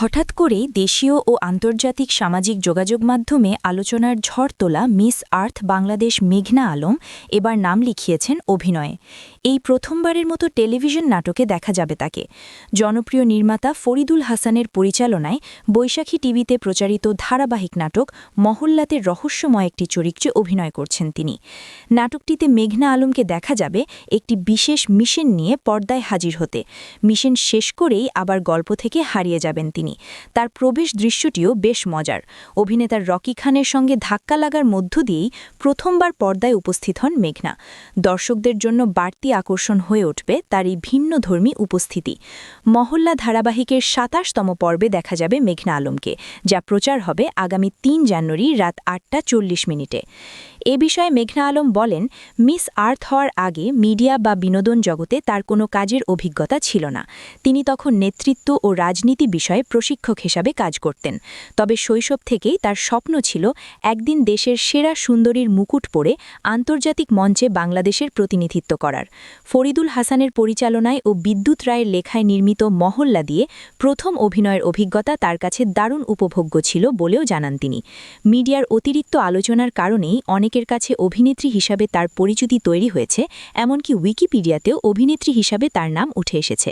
হঠাৎ করেই দেশীয় ও আন্তর্জাতিক সামাজিক যোগাযোগ মাধ্যমে আলোচনার ঝড় তোলা মিস আর্থ বাংলাদেশ মেঘনা আলম এবার নাম লিখিয়েছেন অভিনয়ে। এই প্রথমবারের মতো টেলিভিশন নাটকে দেখা যাবে তাকে। জনপ্রিয় নির্মাতা ফরিদুল হাসানের পরিচালনায় বৈশাখী টিভিতে প্রচারিত ধারাবাহিক নাটক মহল্লাতে রহস্যময় একটি চরিত্রে অভিনয় করছেন তিনি। নাটকটিতে মেঘনা আলমকে দেখা যাবে একটি বিশেষ মিশন নিয়ে পর্দায় হাজির হতে। মিশন শেষ করেই আবার গল্প থেকে হারিয়ে যাবেন তিনি। তার প্রবেশ দৃশ্যটিও বেশ মজার। অভিনেতার রকি খানের সঙ্গে ধাক্কা লাগার মধ্য দিয়েই প্রথমবার পর্দায় উপস্থিত হন মেঘনা। দর্শকদের জন্য বাড়তি আকর্ষণ হয়ে উঠবে তার এই ভিন্ন ধর্মী উপস্থিতি। মহল্লা ধারাবাহিকের সাতাশতম পর্বে দেখা যাবে মেঘনা আলমকে, যা প্রচার হবে আগামী তিন জানুয়ারি রাত আটটা চল্লিশ মিনিটে। এ বিষয়ে মেঘনা আলম বলেন, মিস আর্থ হওয়ার আগে মিডিয়া বা বিনোদন জগতে তার কোনো কাজের অভিজ্ঞতা ছিল না। তিনি তখন নেতৃত্ব ও রাজনীতি বিষয়ে প্রশিক্ষক হিসাবে কাজ করতেন। তবে শৈশব থেকেই তার স্বপ্ন ছিল একদিন দেশের সেরা সুন্দরীর মুকুট পরে আন্তর্জাতিক মঞ্চে বাংলাদেশের প্রতিনিধিত্ব করার। ফরিদুল হাসানের পরিচালনায় ও বিদ্যুৎ রায়ের লেখায় নির্মিত মহল্লা দিয়ে প্রথম অভিনয়ের অভিজ্ঞতা তার কাছে দারুণ উপভোগ্য ছিল বলেও জানান তিনি। মিডিয়ার অতিরিক্ত আলোচনার কারণেই অনেকের কাছে অভিনেত্রী হিসাবে তার পরিচিতি তৈরি হয়েছে, এমনকি উইকিপিডিয়াতেও অভিনেত্রী হিসাবে তার নাম উঠে এসেছে।